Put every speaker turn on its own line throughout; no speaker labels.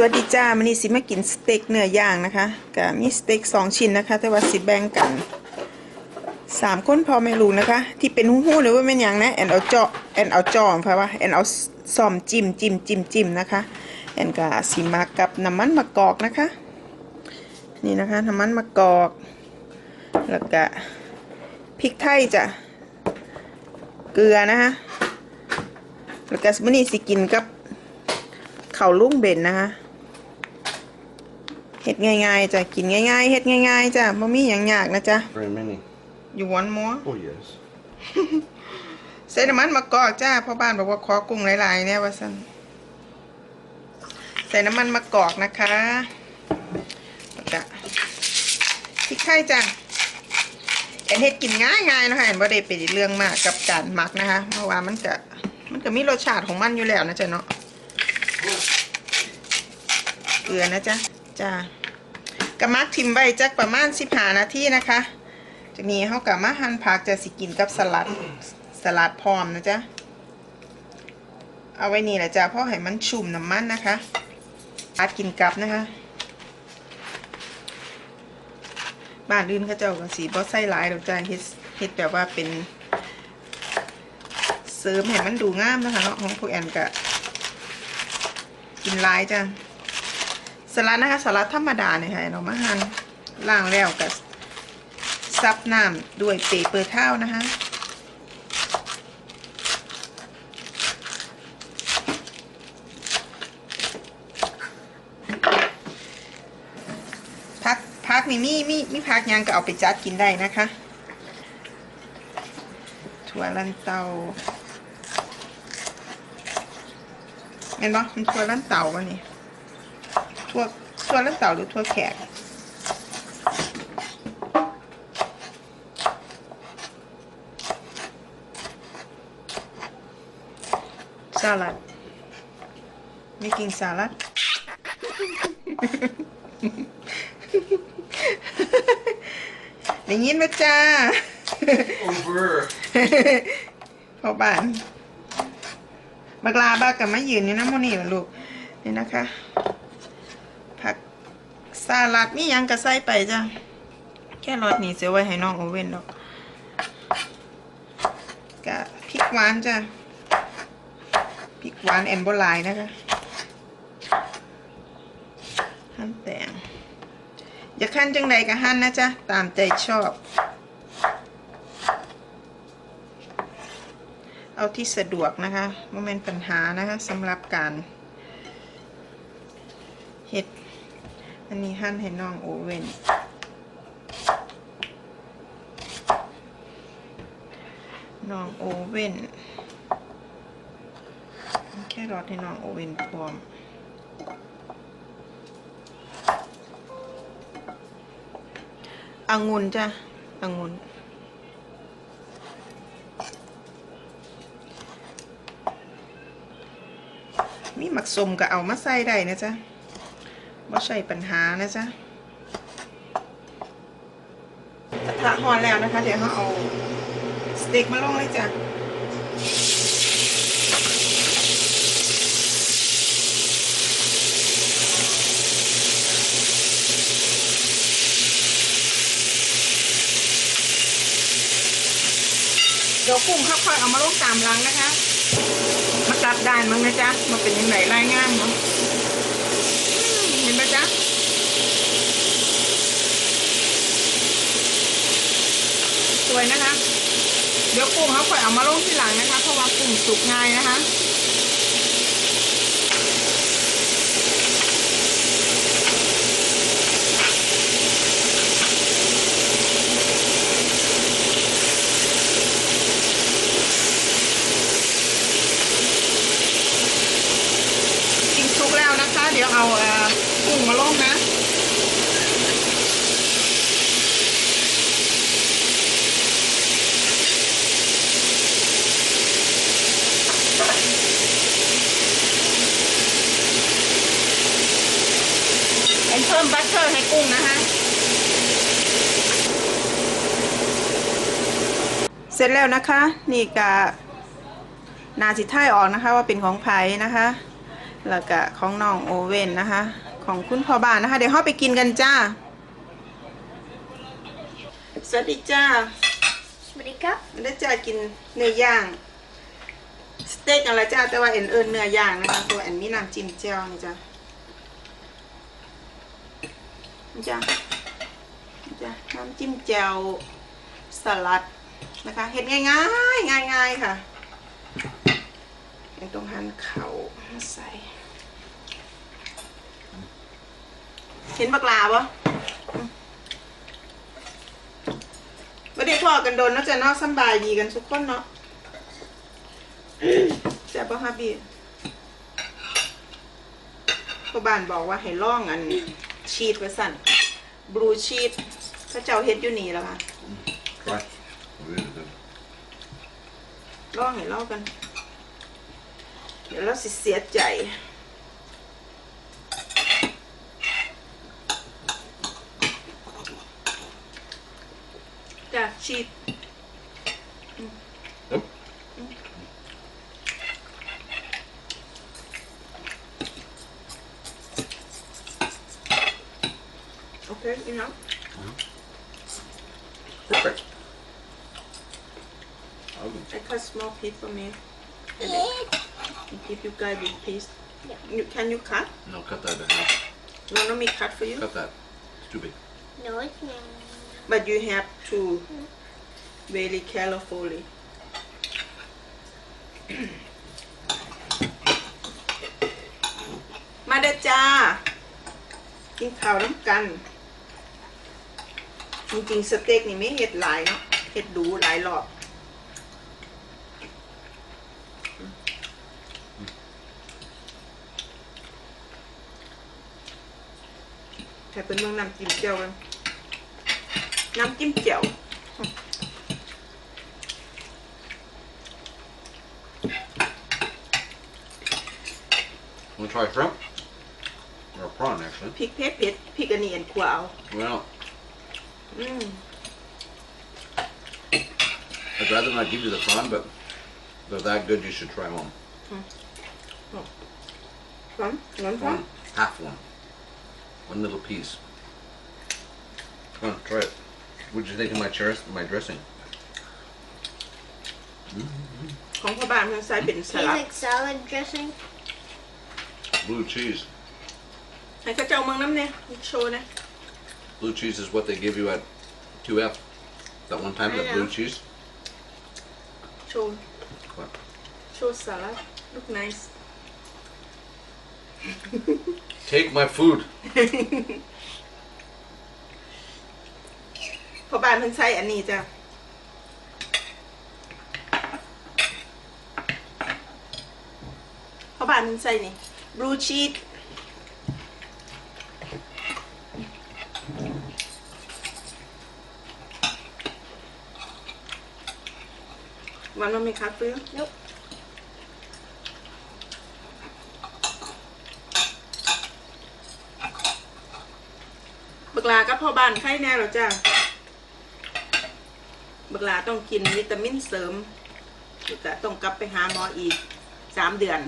สวัสดีจ้ามันนี้สิมากินสเต็กเนื้อย่างนะคะก็มีสเต็กสองชิ้นนะคะ แต่ว่าสิแบ่งกันสามคนพอไม่รู้นะคะ ที่เป็นหู้ๆหรือว่าเป็นอย่างนะแอนเอาเจาะแอนเอาจอมเพราะว่าแอนเอาซอมจิ้มจิ้มจิ้มจิ้มนะคะแอนก็สิมากับน้ำมันมะกอกนะคะ นี่นะคะน้ำมันมะกอก แล้วก็พริกไทยจ้ะเกลือนะคะแล้วก็มันนี้สิกินกับเขาลุ่งเบนนะคะ ฮ็ดง่ายๆจ้ะกินง่ายๆเฮ็ดง่ายๆจ้ะบ่มีหยังยากนะจ๊ะ
Very many.
อยู่วันมัว
Oh, yes.
ใส่น้ำมันมะกอกจ้าพ่อบ้านบอกว่าขอกุ้งหลายๆเนี่ยว่าซั่นใส่น้ำมันมะกอกนะคะแล้วก็พริกไทยจ้ะแอนเฮ็ดกินง่ายๆนะคะแอนบ่ได้เป็นเรื่องมากกับการหมักนะคะ เพราะว่ามันก็มันก็มีรสชาติของมันอยู่แล้วนะจ๊ะเนาะเกลือนะจ๊ะจ้า กระมักทิมไว้จักประมาณ15นาทีนะคะจากนี้เขากะมาหั่นผักจะสิกินกับสลัดสลัดพร้อมนะจ๊ะเอาไว้นี่แหละจ้ะเพราะให้มันชุ่มน้ำมันนะคะอาดกินกับนะคะ บ้านอื่นเขาเจ้าก็สีบ่ใส่หลายดอกจ้ะเฮ็ดเฮ็ดแบบว่าเป็นเสริมให้มันดูงามนะคะเนาะของพวกแอนกะกินลายจ้ะ ลัดนะคะสลัดธรรมดาเนี่ยค่ะเรามาหั่นล้างแล้วกับซับน้ำด้วยเปเปอร์เท่านะคะพักพักนี่มีมีมีพักยังก็เอาไปจัดกินได้นะคะ ถั่วลันเตาเห็นปะมันถั่วลันเตาวะนี่ ทั่วทั่วลันเต่าหรือทั่วแขกสลัด making salad ได้ยินไหมจ้า
Over.
พ่อบ้าน บักลาบ้ากับมายืนอยู่น้ำมันนี่ล่ะลูก นี่นะคะผัก สลัดนี่ยังกระใส่ไปจ้ะแค่รสนี่เสียไว้ให้น้องโอเว่นดอกกะพริกหวานจ้ะพริกหวานแอนโบไลน์นะคะหั่นแต่งอย่าขั้นจังใดก็หั่นนะจ๊ะ ตามใจชอบ เอาที่สะดวกนะคะว่าเป็นปัญหานะคะสำหรับการเห็ด อันนี้หั่นให้น้องโอเว่นน้องโอเว่นแค่รอให้น้องโอเว่นพร้อมองุ่นจ้ะองุ่นมีหมักสมก็เอามาใส่ได้นะจ๊ะ ว่ใช่ปัญหานะจ๊ะกระทะหอนแล้วนะคะ เดี๋ยวเราเอาสเต็กมาลงเลยจ้ะเดี๋ยวกุ้งค่อยๆเอามาลงตามรังนะคะ มาจับด้านมั้งนะจ๊ะมาเป็นยังไงรายงานมั้งมเห็นไหมจ๊ะ สวยนะคะ เดี๋ยว กุ้งเขาค่อยเอามาลงที่หลังนะคะ เพราะว่ากุ้งสุกง่ายนะคะ กินสุกแล้วนะคะ เดี๋ยวเอาเอ่อกุ้งมาลงนะ เอ็นเพิ่มบัตเตอร์ให้กุ้งนะคะ เสร็จแล้วนะคะ นี่กะนาสิท้ายออกนะคะ ว่าเป็นของไผ่นะคะ แล้วก็ของน้องโอเว่นนะคะ ของคุณพ่อบ้านนะคะ เดี๋ยวเราไปกินกันจ้า สวัสดีจ้า
สวัสดีครับ
ได้จ้ากินเนื้อย่างสเต็กอะไรจ้าแต่ว่าเอ็นเอิญเนื้อย่างนะคะ ตัวแอนมีน้ำจิ้มแจ่วนี่จ้านี่ จ้านี่จ้าน้ำจิ้มแจ่วสลัดนะคะเห็ดง่ายง่ายง่ายง่ายค่ะยังต้องหั่นเข่าใส่ เห็นบักลาปะไม่ได้พอกันโดนนาะจะเนอกสำบายดีกันทุกคนเนาะแซ่บปะฮะบีพ่อบ้านบอกว่าให้ล่องอัน ชีสไว้สั่นบลูชีสพระเจ้าเฮ็ดอยู่นี่แล้วค่ะ
Try. Really good.
ล่องให้ล่องกัน เดี๋ยวเราสิเสียใจจ้ะชีส โอเคอีน้อง
Perfect. Oh,
I cut small piece for me and
Yeah.
give you guys big piece
Yeah.
you can you cut
no, cut that in half.
no no me cut for you
Cut that. It's too big.
No, it's not.
but you have to very carefully มาเด้อจ้า กินข้าวน้ำกัน จริงๆสเต็กนี่ไม่เห็ดหลายเนาะเห็ดดูหลายรอบใช้เป็นเมืองน้ำจิ้มเจียวกันน้ำจิ้มเจียว
Want to try shrimp? Or a prawn, actually.
พริกเผ็ดเผ็ดพริกอันนี้อันขวาว
Well,
อืม
I'd rather not give you the prawn, but they're that good. You should try one.
พร้อมร้อนพร้อม
One, half one, one little piece. Come on, try it. What did you think of my chers- my dressing?
ของพ่อบ้านเพิ่นใส่เป็นส
Tastes
ลัด
like salad dressing.
Blue cheese.
ให้เข้าเจ้า
Blue cheese is what they give you at 2F. That one time,
I
that
know.
blue cheese.
โชว์
What?
โชว์สลัด look nice
Take my food.
พ่อบ้านเพิ่นใส่อันนี้จ้ะพ่อบ้านเพิ่นใส่นี่ blue cheese วันนั้นมีคัดเปรี้ยว
Nope.
บักลากับพ่อบ้านไข้แน่แล้วจ้ะบักลาต้องกินวิตามินเสริมแล้วก็ต้องกลับไปหาหมออีกสามเดือน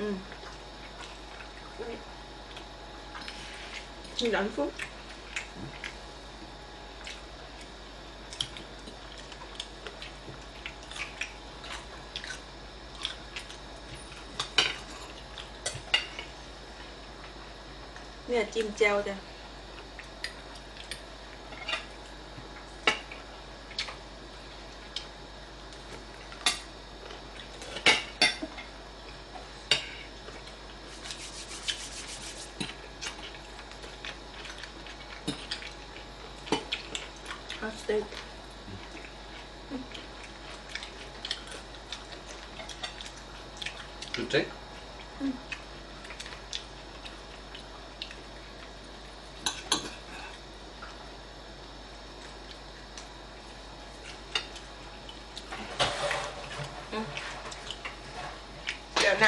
อืมนี่ดันฟุ๊บ เนี่ยจิ้มแจ่วจ้ะ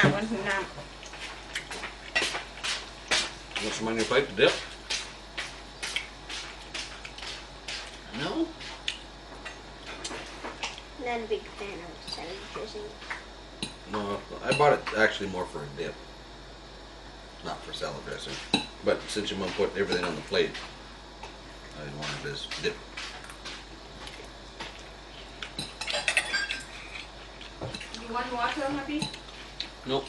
that one, no.
Want some on your plate to dip? No?
Not a big fan of salad dressing.
No, I bought it actually more for a dip, not for salad dressing. But since your mom put everything on the plate, I didn't want to just dip.
You want water, Happy?
Nope.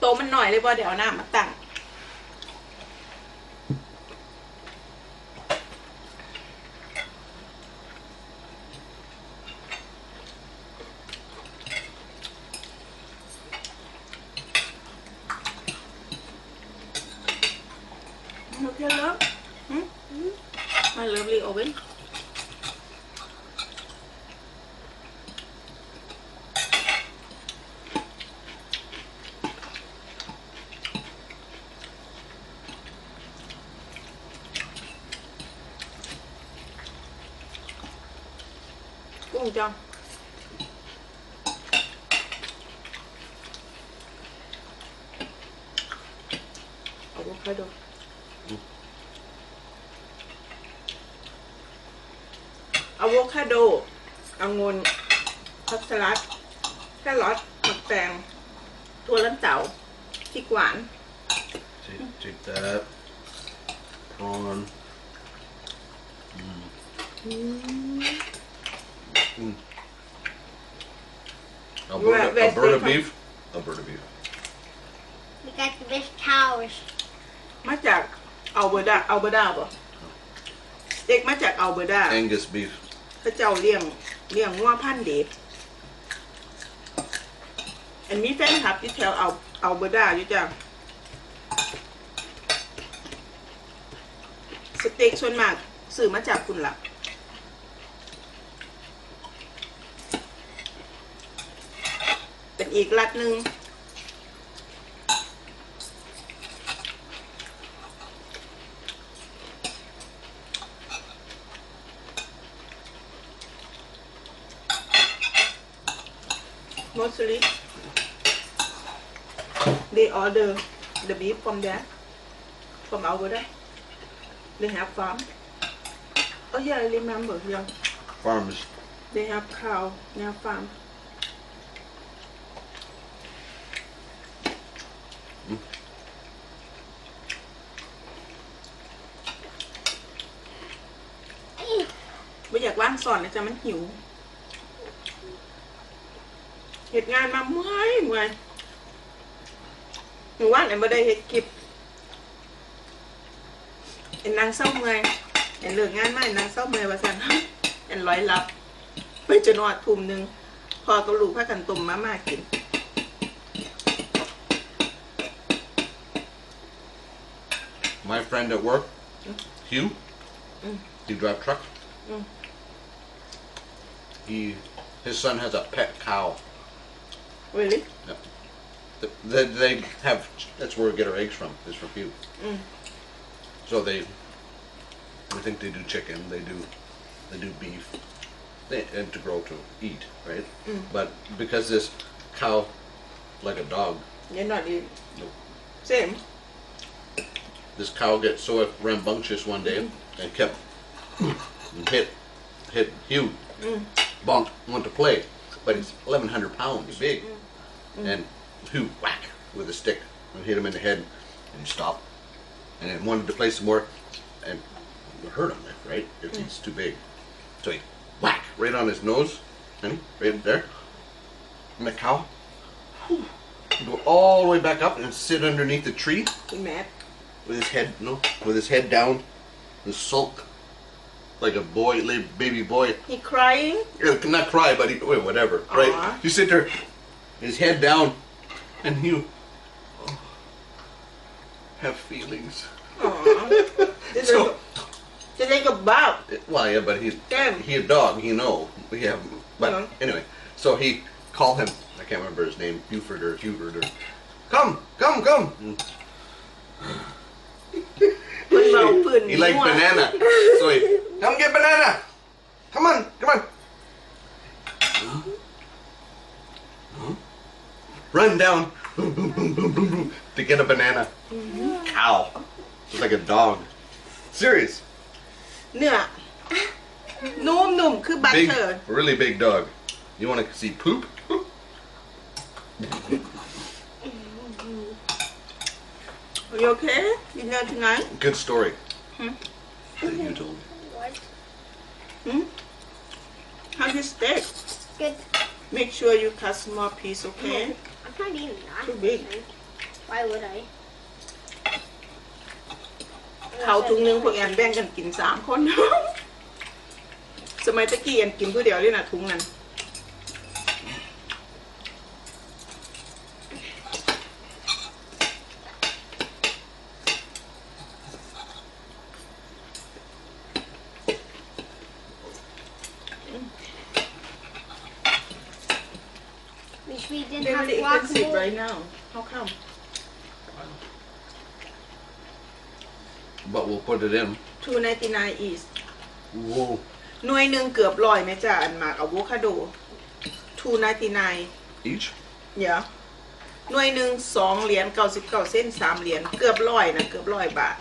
โตมันหน่อยเลยบ่เดี๋ยวเอาน้ำมาตั้ง Okay, love? Hmm? My lovely oven. Cùng cho. Avocado. Avocado องุ่นพักสลัดแครอทหมักแตงถั่วลันเต่าพริกหวาน
Take, take that. Prawn. Mm. Mm. Alberta,
Where- where's
Alberta
the-
beef. Alberta beef.
We got the best cows.
มาจากอัลเบอร์ดาอัลเบอร์ดาป่ะเด็กมาจากอัลเบอร์ดา
Angus beef.
พระเจ้าเลี้ยงเลี้ยงงัวพันธุ์เด็กอันนี้แฟนคลับที่แถวอัลอัลเบอร์ดาอยู่จ้ะสเต็กส่วนมากซื้อมาจากคุณล่ะ อีกรัฐหนึ่ง mostly they order the beef from there from Alberta they have farm oh yeah I remember yeah
Farms.
they have cow they have farm สอนนะจ๊ะมันหิวเหตุงานมาเมื่อยเมื่อยหนูว่างไหนมาได้เฮ็ดคลิปเอ็นนางเศร้าเมื่อยเอ็นเลิกงานมาเอ็นนางเศร้าเมื่อยว่าสั่นเอ็นร้อยลับ ไปจนนอดทุ่มหนึ่งพอกับลูกพากันตุ่มมาม่ากิน
My friend at work, Hugh,
Mm.
he drive truck.
Mm.
He, his son has a pet cow.
really
Th- They, they have. That's where we get our eggs from. Is from you.
Mm.
So they, I think they do chicken. They do, they do beef, they, and to grow to eat, right?
Mm.
But because this cow, like a dog,
you're not eat
Nope.
same
this cow gets so rambunctious one day and kept and hit hit Hugh.
Mm
bonk, went to play. But he's 1,100 pounds big. Mm-hmm. And who whack with a stick and hit him in the head and he stopped. And then wanted to play some more and hurt him, right? If he's too big. So he whack right on his nose, and right there. And the cow whew, go all the way back up and sit underneath the tree.
Mad.
With his head no, with his head down and sulk like a boy, little baby boy.
He crying?
Not cry, but he, wait, whatever, uh -huh. right?
Uh-huh.
He sit there, his head down, and he oh, have feelings.
Did
so,
to they go bob?
Well, yeah, but he's
Damn.
he a dog. You know we have. But
uh-huh.
anyway, so he call him. I can't remember his name, Buford or Hubert or. Come, come, come. He, like banana, so he Come get banana. Come on, come on. Huh? Huh? Run down. Boom, boom, boom, boom, boom, boom. To get a banana. Cow. Just like a dog. Serious.
Yeah. No, no, good
big, Really big dog. You want to see poop?
Are you okay? You know tonight?
Good story.
Hmm?
That you told me.
What?
hmm how's your steak
Good.
make sure you cut small piece okay
I'm not eating that.
Too big.
Why would I?
เขาถุงหนึงพวกแอนแบ่งกันกินสามคน สมัยตะกี้แอนกินผู้เดียวเลยนะถุงนั้น
we didn't
They're
have
really expensive
guacamole.
right now how come
But we'll put it in.
299 is
Whoa.
หน่วยหนึ่งเกือบร้อยไหมจ้ะอันหมากอะโวคาโด299
Each?
เดี๋ยวหน่วยหนึ่งสองเหรียญ99เส้นสามเหรียญเกือบร้อยนะเกือบร้อยบาท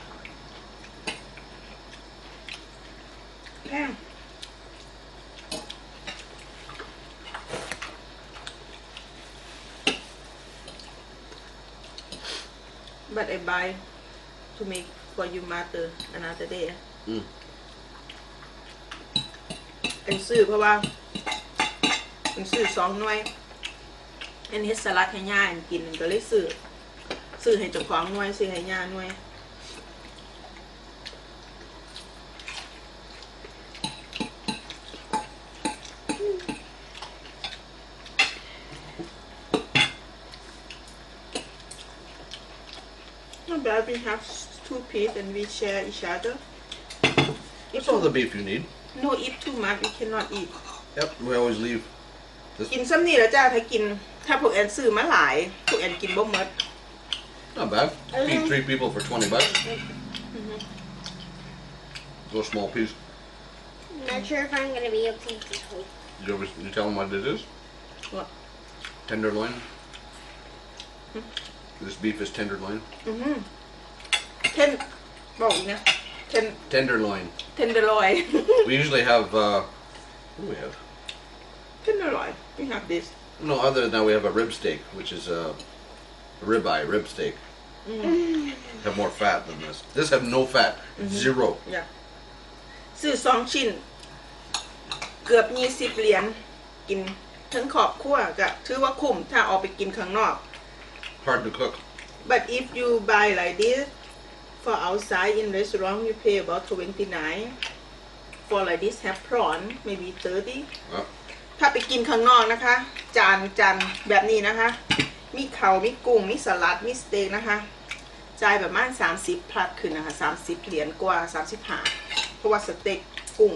แพง but I buy to make for you mother another day
อืม
อันซื้อเพราะว่าอันซื้อสองหน่วยอันเฮ็ดสลัดให้ย่าอันกินอันก็เลยซื้อซื้อให้เจ้าของหน่วยซื้อให้ย่าหน่วย Not bad. We have two piece and we share each other.
That's all the beef you need.
No eat too much. We cannot eat.
Yep, we always leave.
กินซ้ำนี่แล้วจ้าถ้ากิน ถ้าพวกแอนซื้อมาหลาย พวกแอนกินบ่หมด
Not bad. Feed three people for 20 bucks. Go small piece.
I'm not sure if I'm gonna be able to eat this whole.
You, ever, you tell them what it is?
What?
Tenderloin. This beef is tenderloin.
อือหือ เทนบอกอีกนะเทน
Tenderloin.
เทนเดอร์ลอย
We usually have. Uh, what do we have?
เทนเดอร์ลอย we have this
No, other than that, we have a rib steak, which is a ribeye rib steak. Have more fat than this. This have no fat. Zero.
อย่าซื้อสองชิ้น เกือบยี่สิบเหรียญกินทั้งขอบคั่วก็ถือว่าคุ้มถ้าออกไปกินข้างนอก
Hard to cook.
But if you buy like this for outside in restaurant, you pay about 29. For like this have prawn, maybe 30.
Well,
ถ้าไปกินข้างนอกนะคะ จานจานแบบนี้นะคะ มีเขา มีกุ้ง มีสลัด มีสเต็กนะคะ จ่ายประมาณ 30พลัดขึ้นนะคะ 30 เหรียญกว่า 35เพราะว่าสเต็กกุ้ง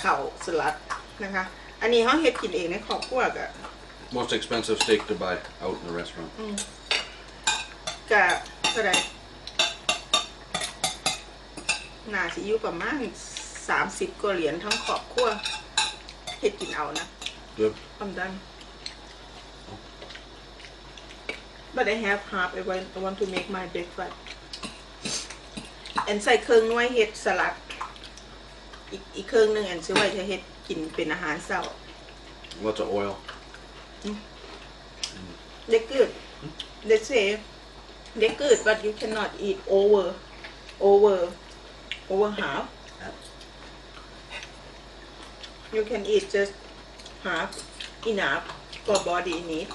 เขาสลัดนะคะ อันนี้เขาเฮ็ดกินเองในครอบครัวกะ
most expensive steak to buy out in the restaurant.
กะเท่าไหร น่าสิอยู่ประมาณ30กว่าเหรียญทั้งครอบครัวเฮ็ดกินเอานะ
Good.
I'm done. But I have half. I want, I want to make my breakfast. And ใส่เครื่องหน้วยเห็ดสลัด อีกอีกเครื่องหนึงแอนซื้อไว้จะเฮ็ดกินเป็นอาหารเช้า
Lots of oil.
They good. They say they good, but you cannot eat over, over, over half. You can eat just half enough for body need.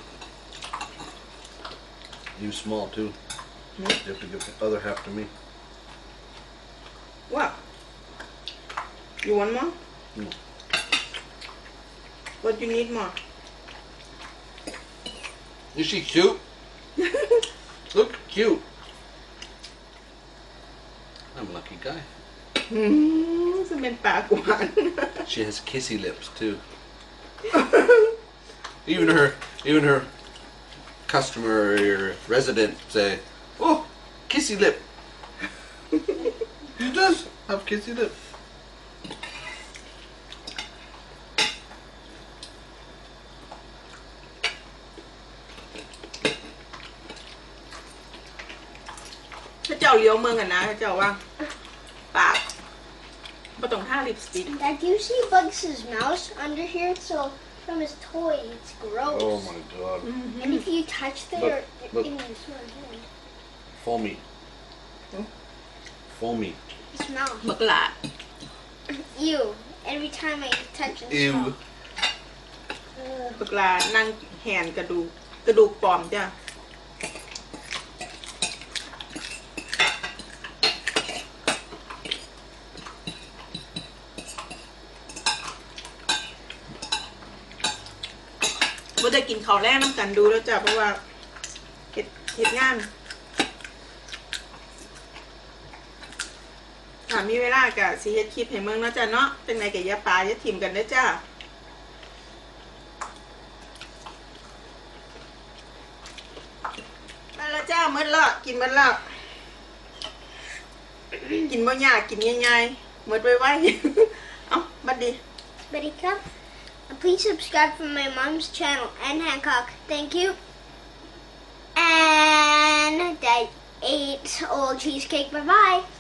You small too.
Hmm?
You have to give the other half to me.
What? You want more?
Mm.
What you need more?
Is she cute? Look cute. I'm a lucky guy.
อืมจะเป็นปากหวาน
She has kissy lips too. even her, even her customer or resident say, "Oh, kissy lip." does. Have kids eat it.
ถ้าเจ้าเลี้ย บ่ต้องทาลิปสติก
Dad, do you see Bugs' mouse under here? So from his toy, it's gross.
Oh my god.
And if you touch there,
Look, look.
in his hand,
Foamy. Foamy.
his mouth.
บักหลา
Ew. Every time I touch his
Ew.
mouth. Ugh.
บักหลานั่งแหนกระดูกกระดูกปลอมจ้ะ กินข้าวแรกน้ำกันดูแล้วจ้ะเพราะว่าเฮ็ดเฮ็ดงานถ้ามีเวลากะสิเฮ็ดคลิปให้เมืองเนาะจ้ะเนาะเป็นไงกะอยาปลายาถิ่มกันเด้อจ้ามาแล้วจ้ามืดและกินมืดและกินบ่ยากกินง่ายๆมืดไวๆเอ้าบัดดี
Betty Cup. And please subscribe for my mom's channel and Hancock. Thank you. And Dad ate old cheesecake. Bye bye.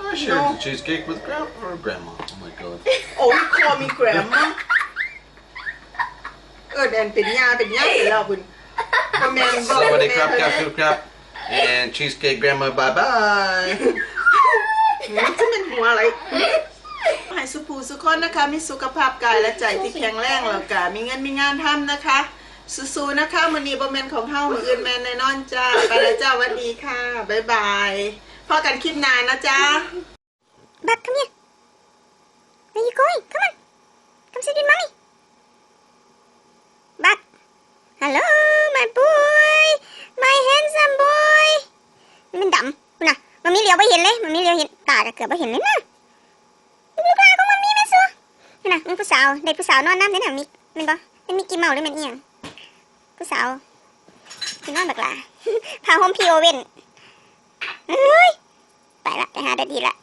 I shared
No.
the cheesecake with gra- or grandma. Oh my god.
โอ้ยคอมีแกรมมั้งเออแดนเป็นยาเป็นยาเสร็จแล้วคุณพ่อแม่นบอก
Somebody
แม่
crap,
เธอ
crap, crap, crap. And cheesecake grandma, bye bye.
มันจะเป็นหัวอะไรให้ สุภูสุคนนะคะ มีสุขภาพกายและใจที่แข็งแรงแล้วก็มีเงินมีงานทำนะคะสู้ๆนะคะมื้อนี้บ่แม่นของเฮามืออื่นแมนแน่นอนจ้าไปแล้วจ้าสวัสดีค่ะบ๊ายบายพอกันคลิปนานนะจ๊ะ
Bud, come here. Where you going? Come on. Come sit with mommy. Bud. Hello, my boy. My handsome boy. มันดำคุณน่ะมันมีเหลียวไปเห็นเลย มันมีเหลียวเห็นตาก็เกือบไปเห็นเลยนะดูตาของมันมีแม่ซัว นี่นะมึงผู้สาวเด็กผู้สาวนอนน้ำในี่ยนมิมันบ่มันมีกี่เมาหรือมันเอียงผู้สาวที่นอนบักหลาพาห้องพีโอเว่นเฮ้ยไปละไปหาได้ดีละ